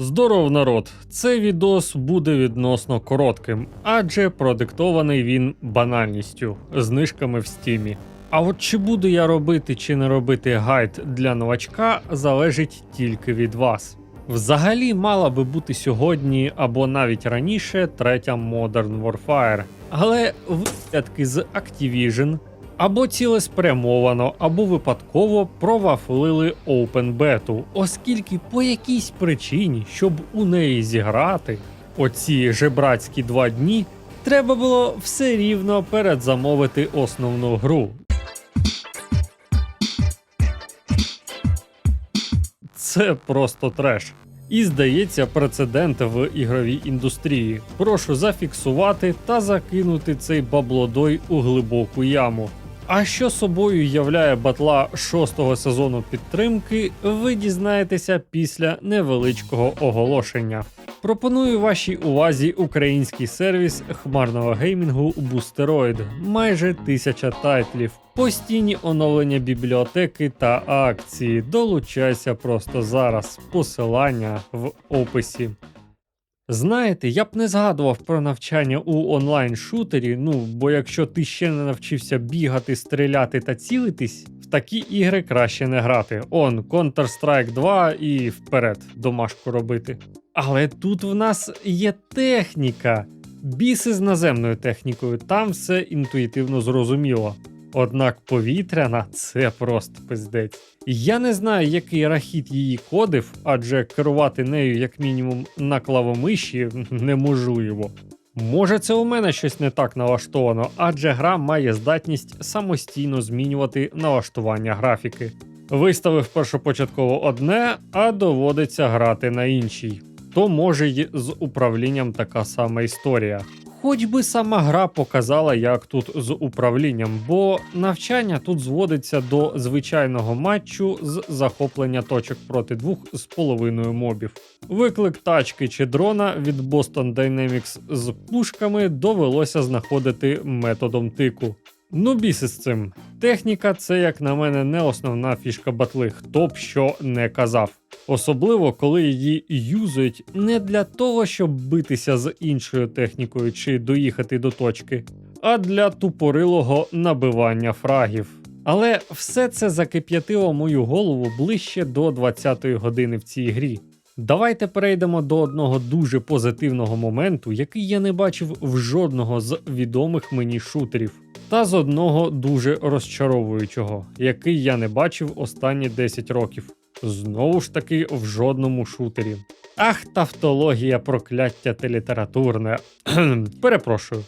Здоров народ! Цей відос буде відносно коротким, адже продиктований він банальністю, знижками в стімі. А от чи буду я робити чи не робити гайд для новачка, залежить тільки від вас. Взагалі мала би бути сьогодні або навіть раніше третя Modern Warfare, але випадки з Activision або цілеспрямовано, або випадково провафлили Open Beta, оскільки по якійсь причині, щоб у неї зіграти, оці жебрацькі два дні, треба було все рівно передзамовити основну гру. Це просто треш. І здається, прецедент в ігровій індустрії. Прошу зафіксувати та закинути цей баблодой у глибоку яму. А що собою являє батла шостого сезону підтримки, ви дізнаєтеся після невеличкого оголошення. Пропоную вашій увазі український сервіс хмарного геймінгу Boosteroid. Майже тисяча тайтлів, постійні оновлення бібліотеки та акції. Долучайся просто зараз. Посилання в описі. Знаєте, я б не згадував про навчання у онлайн-шутері, ну бо якщо ти ще не навчився бігати, стріляти та цілитись, в такі ігри краще не грати. Он Counter-Strike 2 і вперед домашку робити. Але тут в нас є техніка. Біси з наземною технікою, там все інтуїтивно зрозуміло. Однак повітряна це просто пиздець. Я не знаю, який рахіт її кодив, адже керувати нею, як мінімум, на клавомиші неможливо. Може, це у мене щось не так налаштовано, адже гра має здатність самостійно змінювати налаштування графіки. Виставив першопочатково одне, а доводиться грати на іншій. То може й з управлінням така сама історія. Хоч би сама гра показала, як тут з управлінням, бо навчання тут зводиться до звичайного матчу з захоплення точок проти двох з половиною мобів. Виклик тачки чи дрона від Boston Dynamics з пушками довелося знаходити методом тику. Ну, біси з цим. Техніка це, як на мене, не основна фішка батли, хто б що не казав. Особливо, коли її юзують не для того, щоб битися з іншою технікою чи доїхати до точки, а для тупорилого набивання фрагів. Але все це закип'ятило мою голову ближче до 20-ї години в цій грі. Давайте перейдемо до одного дуже позитивного моменту, який я не бачив в жодного з відомих мені шутерів, та з одного дуже розчаровуючого, який я не бачив останні 10 років. Знову ж таки, в жодному шутері. Ах, тавтологія прокляття та літературне. Перепрошую.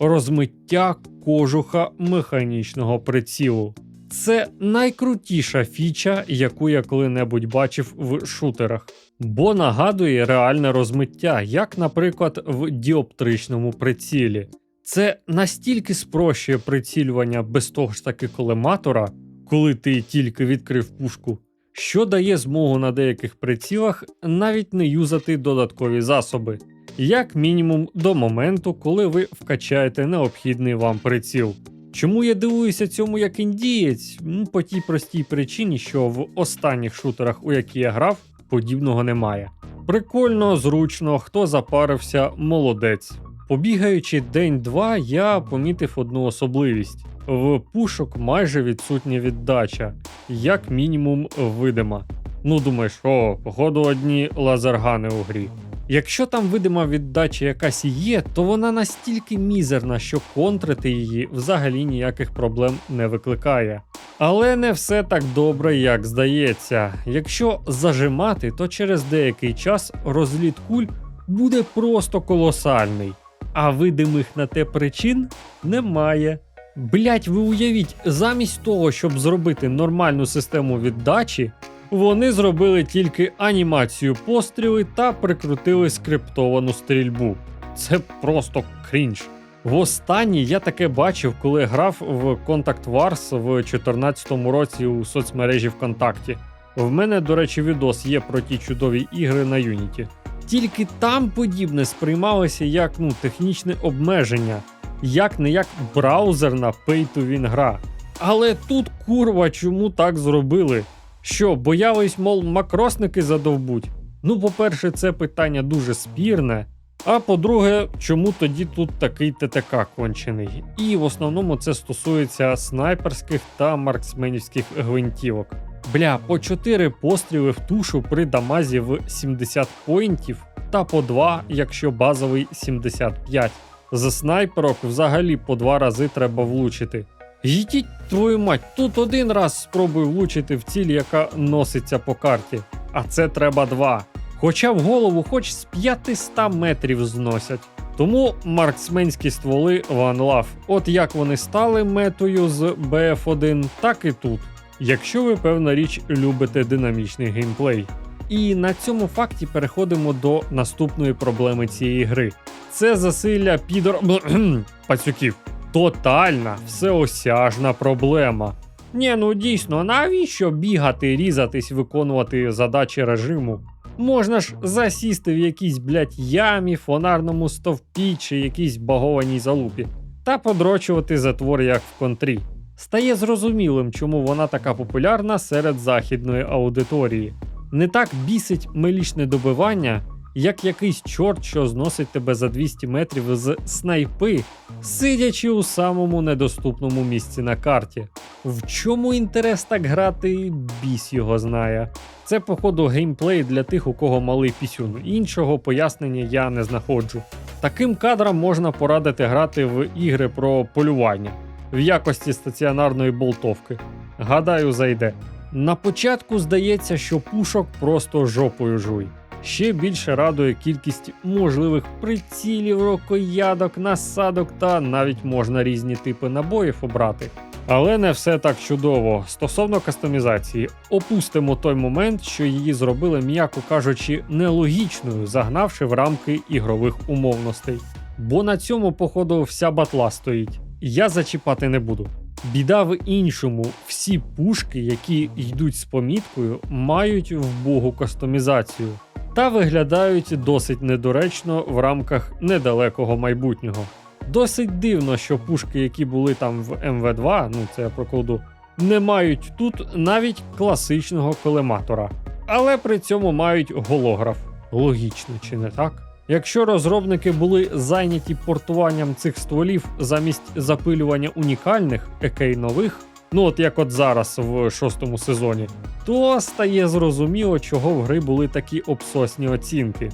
Розмиття кожуха механічного прицілу. Це найкрутіша фіча, яку я коли-небудь бачив в шутерах, бо нагадує реальне розмиття, як, наприклад, в діоптричному прицілі. Це настільки спрощує прицілювання без того ж таки колематора, коли ти тільки відкрив пушку, що дає змогу на деяких прицілах навіть не юзати додаткові засоби, як мінімум до моменту, коли ви вкачаєте необхідний вам приціл. Чому я дивуюся цьому як індієць? Ну, по тій простій причині, що в останніх шутерах, у які я грав, подібного немає. Прикольно, зручно, хто запарився, молодець. Побігаючи день-два, я помітив одну особливість: в пушок майже відсутня віддача, як мінімум видима. Ну думаєш, о, походу одні лазергани у грі. Якщо там видима віддача якась є, то вона настільки мізерна, що контрити її взагалі ніяких проблем не викликає. Але не все так добре, як здається. Якщо зажимати, то через деякий час розліт куль буде просто колосальний, а видимих на те причин немає. Блять, ви уявіть, замість того, щоб зробити нормальну систему віддачі, вони зробили тільки анімацію постріли та прикрутили скриптовану стрільбу. Це просто крінж. Востаннє я таке бачив, коли грав в Contact Wars в 2014 році у соцмережі ВКонтакті. В мене, до речі, відос є про ті чудові ігри на Unity. Тільки там подібне сприймалося як ну, технічне обмеження, як не як браузерна pay-to-win гра. Але тут курва чому так зробили? Що, боялись, мол, макросники задовбуть? Ну, по-перше, це питання дуже спірне. А по-друге, чому тоді тут такий ТТК кончений? І в основному це стосується снайперських та марксменівських гвинтівок. Бля, по 4 постріли в тушу при дамазі в 70 поінтів, та по 2, якщо базовий 75. За снайперок взагалі по 2 рази треба влучити. Їдіть твою мать, тут один раз спробуй влучити в ціль, яка носиться по карті, а це треба два. Хоча в голову хоч з 500 метрів зносять. Тому марксменські стволи One Love. От як вони стали метою з BF1, так і тут. Якщо ви певна річ любите динамічний геймплей. І на цьому факті переходимо до наступної проблеми цієї гри. Це засилля підор... пацюків. Тотальна, всеосяжна проблема. Ні, ну дійсно, навіщо бігати, різатись, виконувати задачі режиму? Можна ж засісти в якійсь, блядь, ямі, фонарному стовпі чи якійсь багованій залупі та подрочувати затвор як в контрі. Стає зрозумілим, чому вона така популярна серед західної аудиторії. Не так бісить мелічне добивання, як якийсь чорт, що зносить тебе за 200 метрів з снайпи, сидячи у самому недоступному місці на карті. В чому інтерес так грати, біс його знає. Це, походу, геймплей для тих, у кого малий пісюн. Іншого пояснення я не знаходжу. Таким кадрам можна порадити грати в ігри про полювання в якості стаціонарної болтовки. Гадаю, зайде. На початку здається, що пушок просто жопою жуй. Ще більше радує кількість можливих прицілів, рукоядок, насадок та навіть можна різні типи набоїв обрати. Але не все так чудово. Стосовно кастомізації, опустимо той момент, що її зробили, м'яко кажучи, нелогічною, загнавши в рамки ігрових умовностей. Бо на цьому, походу, вся батла стоїть. Я зачіпати не буду. Біда в іншому, всі пушки, які йдуть з поміткою, мають вбогу кастомізацію та виглядають досить недоречно в рамках недалекого майбутнього. Досить дивно, що пушки, які були там в МВ2, ну це я про колду, не мають тут навіть класичного колематора, але при цьому мають голограф. Логічно, чи не так? Якщо розробники були зайняті портуванням цих стволів замість запилювання унікальних, екей нових, ну от як от зараз в шостому сезоні, то стає зрозуміло, чого в гри були такі обсосні оцінки.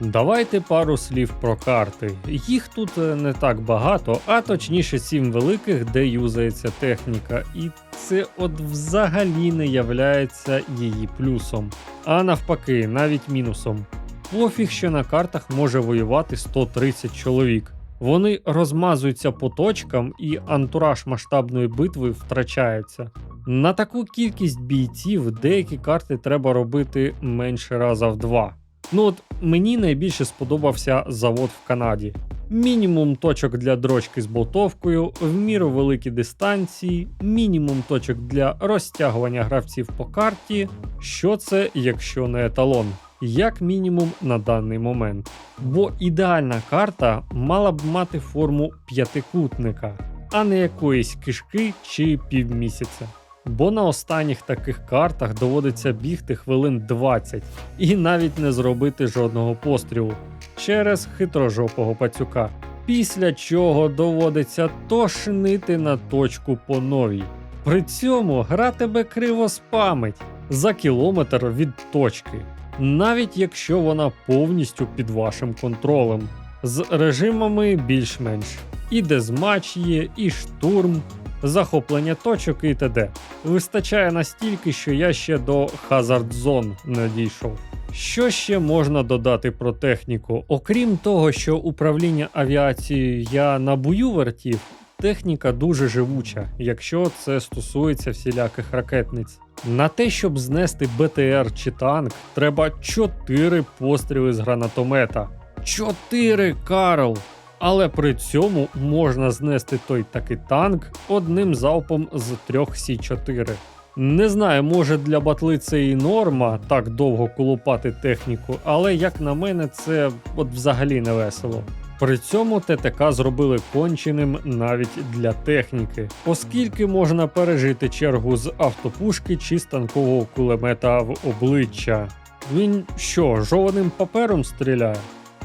Давайте пару слів про карти. Їх тут е, не так багато, а точніше сім великих, де юзається техніка, і це от взагалі не являється її плюсом, а навпаки, навіть мінусом. Пофіг, що на картах може воювати 130 чоловік. Вони розмазуються по точкам, і антураж масштабної битви втрачається. На таку кількість бійців деякі карти треба робити менше раза в два. Ну от мені найбільше сподобався завод в Канаді. Мінімум точок для дрочки з болтовкою, в міру великі дистанції, мінімум точок для розтягування гравців по карті. Що це, якщо не еталон? Як мінімум на даний момент. Бо ідеальна карта мала б мати форму п'ятикутника, а не якоїсь кишки чи півмісяця. Бо на останніх таких картах доводиться бігти хвилин 20 і навіть не зробити жодного пострілу через хитрожопого пацюка. Після чого доводиться тошнити на точку по новій. При цьому гра тебе криво спамить за кілометр від точки, навіть якщо вона повністю під вашим контролем, з режимами більш-менш. І дезматч є, і штурм, захоплення точок і т.д. Вистачає настільки, що я ще до Hazard Zone не дійшов. Що ще можна додати про техніку? Окрім того, що управління авіацією я на бою вертів, техніка дуже живуча, якщо це стосується всіляких ракетниць. На те, щоб знести БТР чи танк, треба 4 постріли з гранатомета. 4, Карл! Але при цьому можна знести той таки танк одним залпом з 3 Сі4. Не знаю, може для батли це і норма так довго колупати техніку, але як на мене, це от взагалі не весело. При цьому ТТК зробили конченим навіть для техніки, оскільки можна пережити чергу з автопушки чи станкового кулемета в обличчя. Він що, жованим папером стріляє?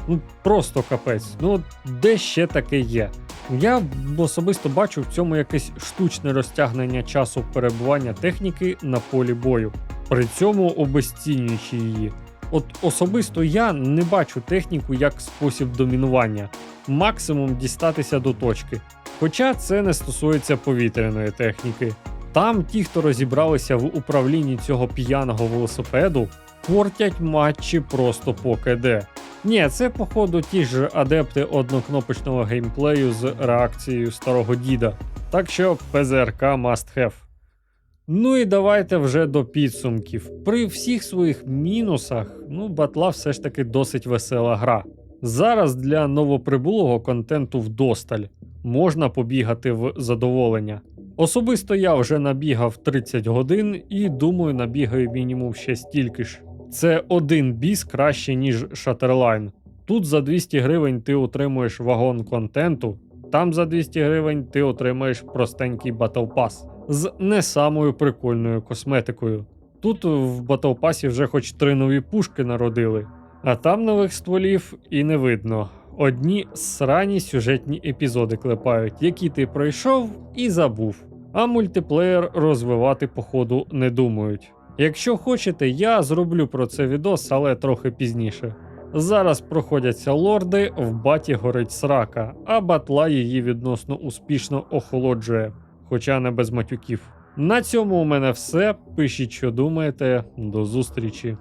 Ну просто капець. Ну де ще таке є? Я особисто бачу в цьому якесь штучне розтягнення часу перебування техніки на полі бою, при цьому обезцінюючи її. От особисто я не бачу техніку як спосіб домінування, максимум дістатися до точки. Хоча це не стосується повітряної техніки. Там ті, хто розібралися в управлінні цього п'яного велосипеду, портять матчі просто по КД. Ні, це походу ті ж адепти однокнопочного геймплею з реакцією старого діда. Так що ПЗРК must have. Ну і давайте вже до підсумків. При всіх своїх мінусах, ну, батла все ж таки досить весела гра. Зараз для новоприбулого контенту вдосталь можна побігати в задоволення. Особисто я вже набігав 30 годин і думаю, набігаю мінімум ще стільки ж. Це один біс краще, ніж Шатерлайн. Тут за 200 гривень ти отримуєш вагон контенту, там за 200 гривень ти отримаєш простенький Pass з не самою прикольною косметикою. Тут в Pass вже хоч три нові пушки народили, а там нових стволів і не видно. Одні срані сюжетні епізоди клепають, які ти пройшов і забув. А мультиплеєр розвивати походу не думають. Якщо хочете, я зроблю про це відос, але трохи пізніше. Зараз проходяться лорди, в баті горить срака, а батла її відносно успішно охолоджує, хоча не без матюків. На цьому у мене все. Пишіть, що думаєте. До зустрічі.